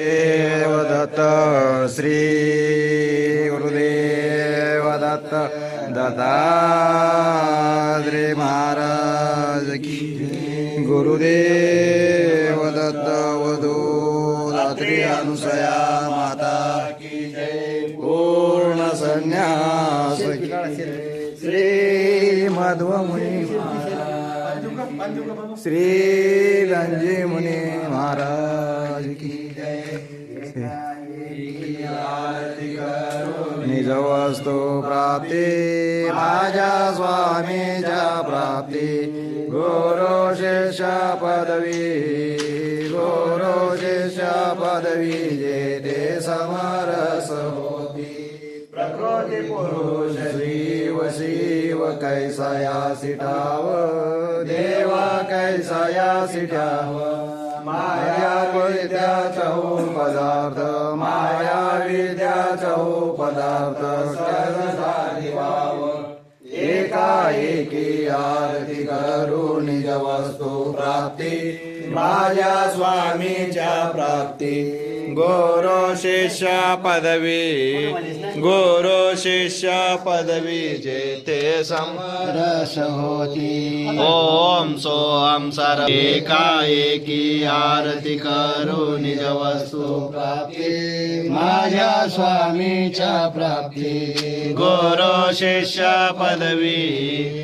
देवदत्त श्री गुरुदेव दत्त महाराज की गुरुदेवदत्त वधूरात्री वधू अनुसया माता की जय। पूर्ण संन्यास की श्री मध्व श्री रणजी मुनी महाराज की निजवस्तु प्राप्ती माझ्या स्वामीच्या प्राप्ती। गुरु शिष्य पदवी गुरु शिष्य पदवी जे ते समरस होती। प्रकृती पुरुष शिव शिव कैसया सिटाव देवा कैसया सिटाव। माया विद्याचा हो पदार्थ माया विद्या चौ पदार्थ शरणार्थी एकी आरती करू निज वस्तू प्राप्ती माझ्या स्वामीच्या प्राप्ती। गोरो शिष्य पदवी गोरो शिष्य पदवी जेते समरस होती। ओम सोम सर एकाएकी आरती करू निज वस्तू प्राप्ती माझ्या स्वामीच्या प्राप्ती। गोरो शेष पदवी.